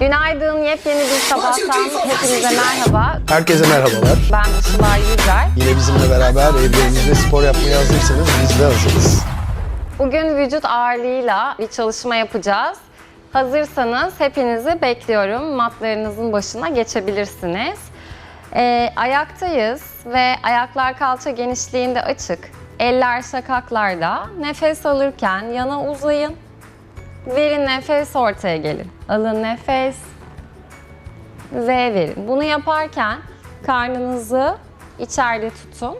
Günaydın, yepyeni bir sabahtan hepinize merhaba. Herkese merhabalar. Ben Işılay Yüzer. Yine bizimle beraber evlerinizde spor yapmaya hazırsanız biz de hazırız. Bugün vücut ağırlığıyla bir çalışma yapacağız. Hazırsanız hepinizi bekliyorum. Matlarınızın başına geçebilirsiniz. Ee, ayaktayız ve ayaklar kalça genişliğinde açık. Eller şakaklarda. Nefes alırken yana uzayın. Verin nefes ortaya gelin. Alın nefes. Ve verin. Bunu yaparken karnınızı içeride tutun.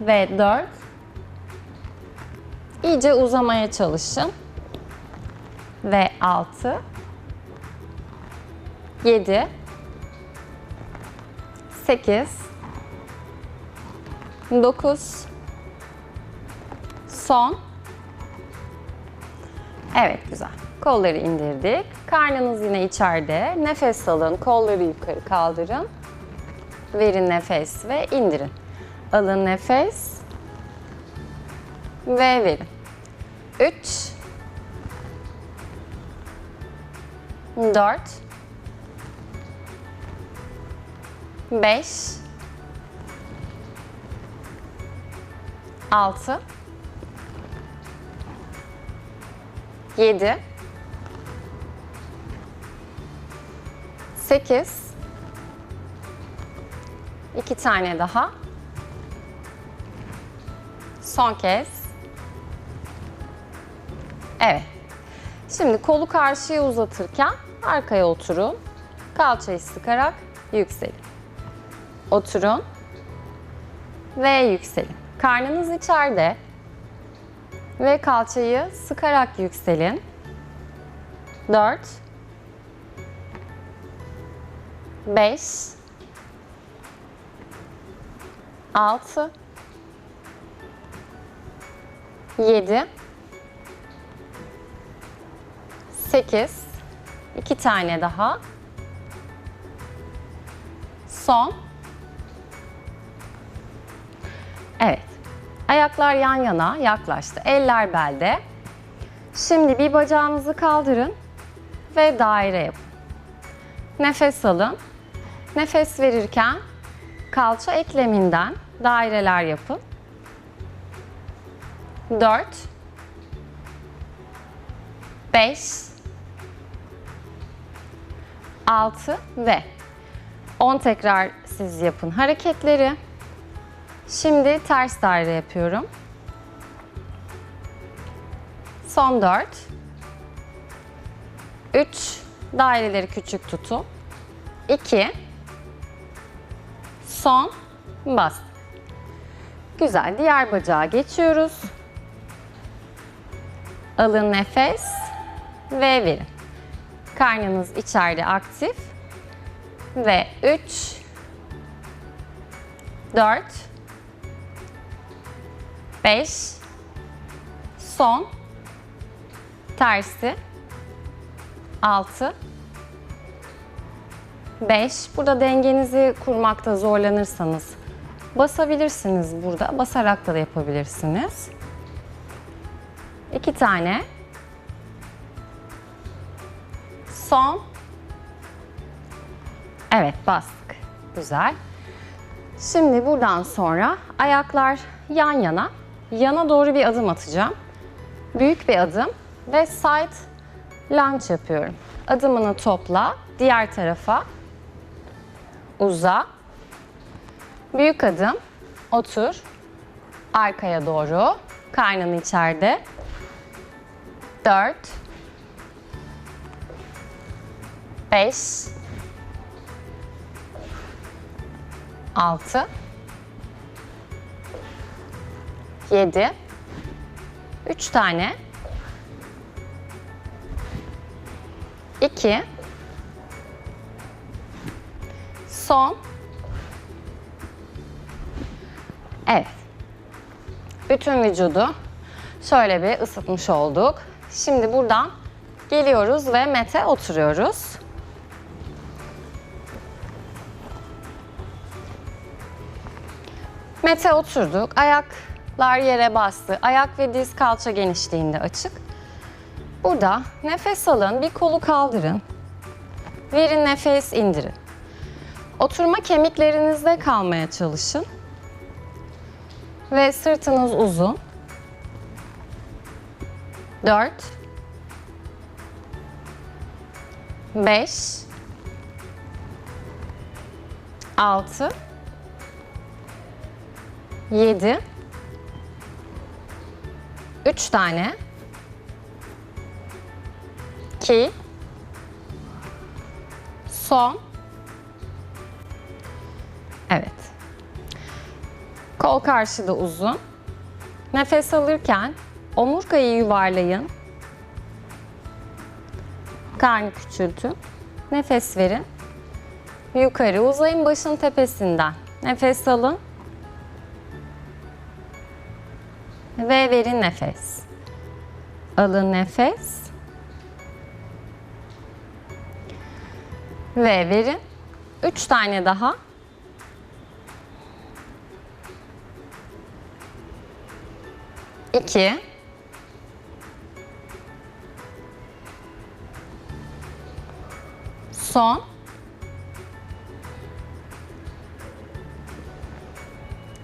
Ve 4. İyice uzamaya çalışın. Ve 6. 7. 8. 9. Son. Evet güzel. Kolları indirdik. Karnınız yine içeride. Nefes alın. Kolları yukarı kaldırın. Verin nefes ve indirin. Alın nefes. Ve verin. 3 4 5 6 7 8 2 tane daha son kez Evet. Şimdi kolu karşıya uzatırken arkaya oturun. Kalçayı sıkarak yükselin. Oturun ve yükselin. Karnınız içeride ve kalçayı sıkarak yükselin. 4 5 6 7 8 2 tane daha. Son. Evet. Ayaklar yan yana yaklaştı. Eller belde. Şimdi bir bacağınızı kaldırın ve daire yapın. Nefes alın. Nefes verirken kalça ekleminden daireler yapın. 4 5 6 ve 10 tekrar siz yapın hareketleri. Şimdi ters daire yapıyorum. Son 4 3 daireleri küçük tutun. 2 son bas. Güzel. Diğer bacağa geçiyoruz. Alın nefes ve verin. Karnınız içeride aktif. Ve 3 4 5 son tersi 6 5 burada dengenizi kurmakta zorlanırsanız basabilirsiniz burada. Basarak da yapabilirsiniz. 2 tane son Evet bastık. Güzel. Şimdi buradan sonra ayaklar yan yana. Yana doğru bir adım atacağım. Büyük bir adım ve side lunge yapıyorum. Adımını topla, diğer tarafa uza. Büyük adım, otur. Arkaya doğru, karnın içeride. 4 5 6 7 3 tane 2 son Evet. Bütün vücudu şöyle bir ısıtmış olduk. Şimdi buradan geliyoruz ve mete oturuyoruz. Mete oturduk. Ayaklar yere bastı. Ayak ve diz kalça genişliğinde açık. Burada nefes alın. Bir kolu kaldırın. Verin nefes indirin. Oturma kemiklerinizde kalmaya çalışın. Ve sırtınız uzun. 4 5 6 7 3 tane 2 son Evet. Kol karşıda uzun. Nefes alırken omurgayı yuvarlayın. Karnı küçültün. Nefes verin. Yukarı uzayın başın tepesinden. Nefes alın. Ve verin nefes. Alın nefes. Ve verin. Üç tane daha. İki. Son.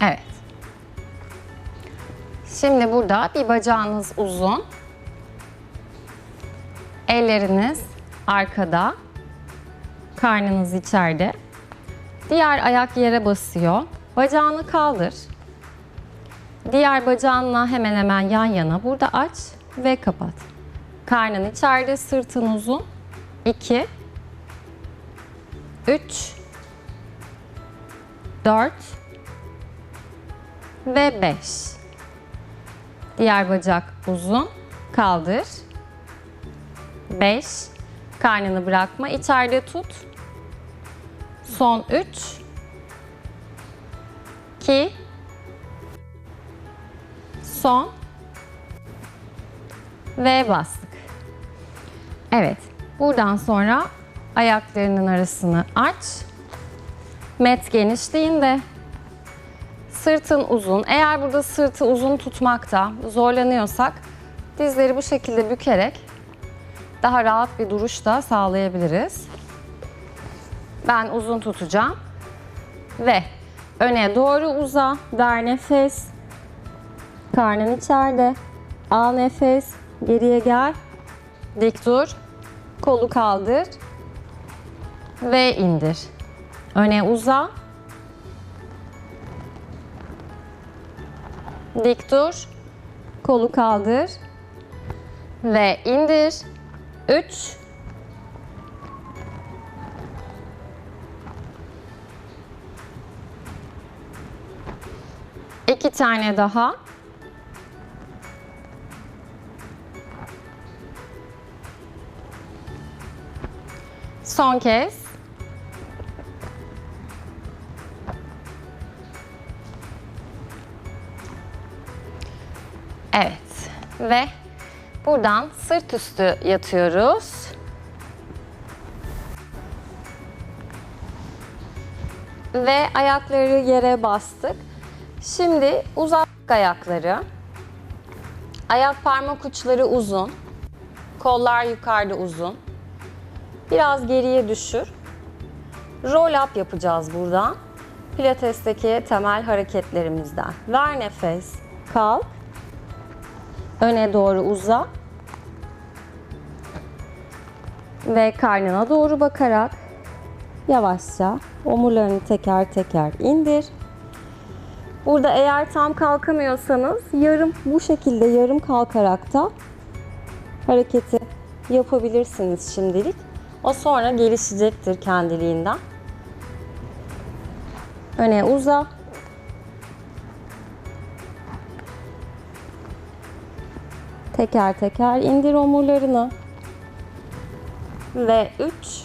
Evet. Şimdi burada bir bacağınız uzun. Elleriniz arkada. Karnınız içeride. Diğer ayak yere basıyor. Bacağını kaldır. Diğer bacağınla hemen hemen yan yana. Burada aç ve kapat. Karnın içeride, sırtın uzun. 2 3 4 ve 5. Diğer bacak uzun. Kaldır. 5. Karnını bırakma. İçeride tut. Son 3 2 Son ve bastık. Evet. Buradan sonra ayaklarının arasını aç. Met genişliğinde. Sırtın uzun. Eğer burada sırtı uzun tutmakta zorlanıyorsak dizleri bu şekilde bükerek daha rahat bir duruş da sağlayabiliriz. Ben uzun tutacağım. Ve öne doğru uza, ver nefes. Karnın içeride. Al nefes. Geriye gel. Dik dur. Kolu kaldır. Ve indir. Öne uza. Dik dur. Kolu kaldır. Ve indir. 3 İki tane daha. Son kez. Ve buradan sırt üstü yatıyoruz. Ve ayakları yere bastık. Şimdi uzattık ayakları. Ayak parmak uçları uzun. Kollar yukarıda uzun. Biraz geriye düşür. Roll up yapacağız burada. Pilates'teki temel hareketlerimizden. Ver nefes. Kalk. Öne doğru uza. Ve karnına doğru bakarak yavaşça omurlarını teker teker indir. Burada eğer tam kalkamıyorsanız yarım bu şekilde yarım kalkarak da hareketi yapabilirsiniz şimdilik. O sonra gelişecektir kendiliğinden. Öne uza. Teker teker indir omurlarını. Ve 3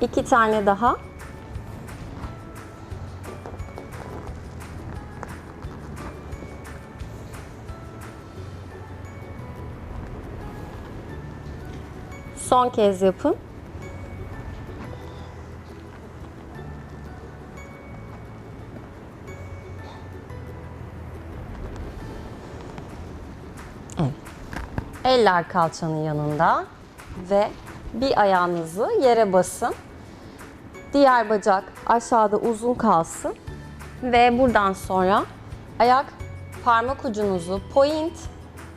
İki tane daha. Son kez yapın. Eller kalçanın yanında ve bir ayağınızı yere basın. Diğer bacak aşağıda uzun kalsın. Ve buradan sonra ayak parmak ucunuzu point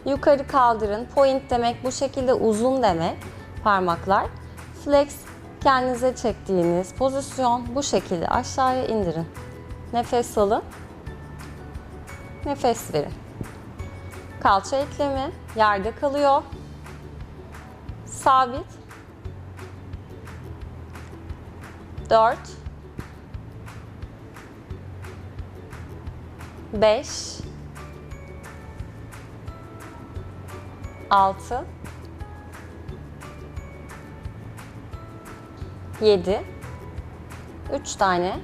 yukarı kaldırın. Point demek bu şekilde uzun demek parmaklar. Flex kendinize çektiğiniz pozisyon bu şekilde aşağıya indirin. Nefes alın. Nefes verin. Kalça eklemi yerde kalıyor. Sabit. 4 5 6 7 3 tane.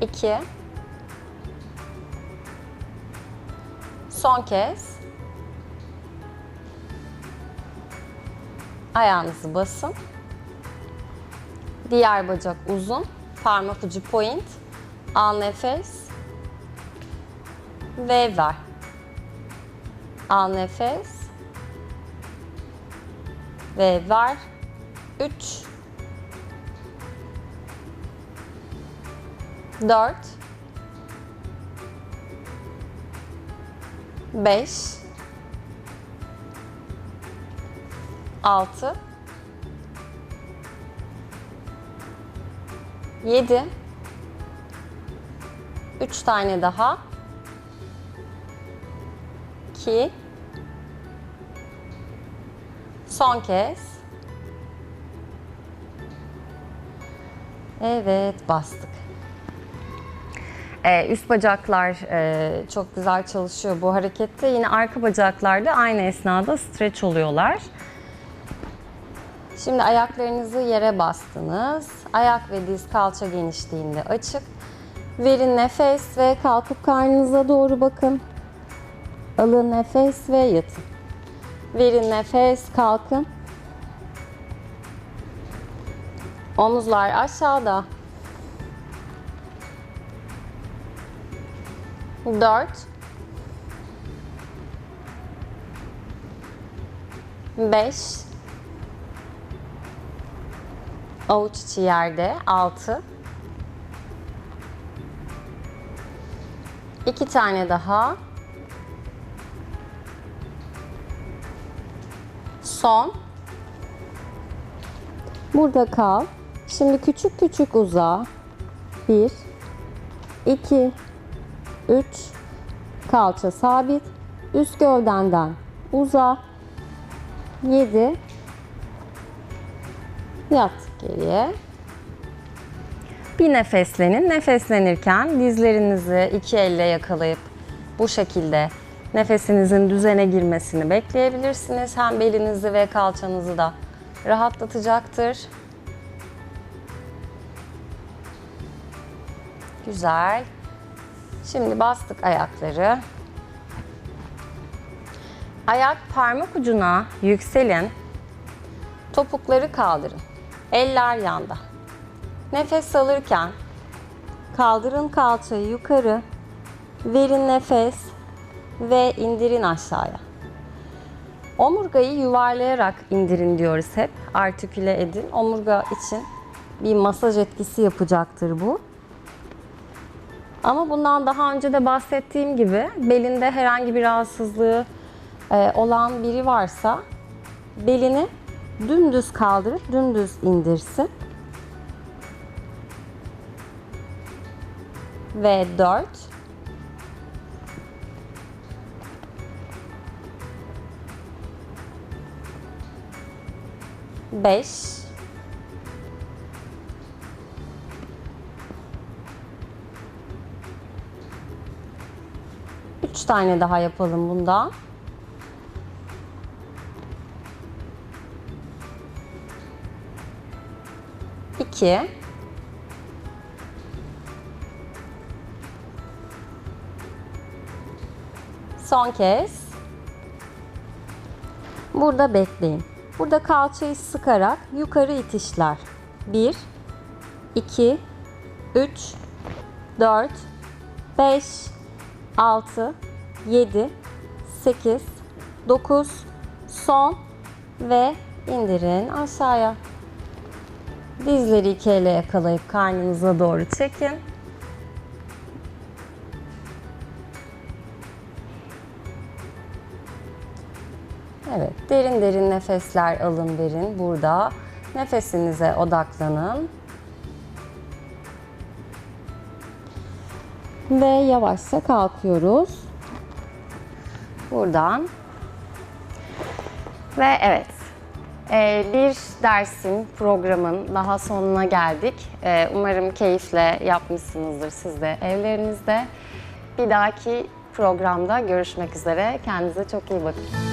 2 Son kez ayağınızı basın. Diğer bacak uzun, parmak ucu point. Al nefes ve ver. Al nefes ve ver. 3 4 5 6 7 3 tane daha. 2 Son kez. Evet bastık. Ee, üst bacaklar e, çok güzel çalışıyor bu harekette. Yine arka bacaklar da aynı esnada stretch oluyorlar. Şimdi ayaklarınızı yere bastınız. Ayak ve diz kalça genişliğinde açık. Verin nefes ve kalkıp karnınıza doğru bakın. Alın nefes ve yatın. Verin nefes, kalkın. Omuzlar aşağıda. 4 5 Avuç içi yerde. 6 2 tane daha. Son. Burada kal. Şimdi küçük küçük uza. 1 2 3 kalça sabit üst gövdenden uza 7 yat geriye. Bir nefeslenin nefeslenirken dizlerinizi iki elle yakalayıp bu şekilde nefesinizin düzene girmesini bekleyebilirsiniz. Hem belinizi ve kalçanızı da rahatlatacaktır. Güzel Şimdi bastık ayakları. Ayak parmak ucuna yükselin. Topukları kaldırın. Eller yanda. Nefes alırken kaldırın kalçayı yukarı. Verin nefes ve indirin aşağıya. Omurgayı yuvarlayarak indirin diyoruz hep. Artiküle edin. Omurga için bir masaj etkisi yapacaktır bu. Ama bundan daha önce de bahsettiğim gibi belinde herhangi bir rahatsızlığı e, olan biri varsa belini dümdüz kaldırıp dümdüz indirsin. Ve 4 5 Üç tane daha yapalım bundan. İki. Son kez. Burada bekleyin. Burada kalçayı sıkarak yukarı itişler. 1 2 3 4 5 6 7, 8, 9, son ve indirin aşağıya. Dizleri iki ele yakalayıp karnınıza doğru çekin. Evet, derin derin nefesler alın verin burada. Nefesinize odaklanın. Ve yavaşça kalkıyoruz. Buradan. Ve evet, ee, bir dersin, programın daha sonuna geldik. Ee, Umarım keyifle yapmışsınızdır siz de evlerinizde. Bir dahaki programda görüşmek üzere. Kendinize çok iyi bakın.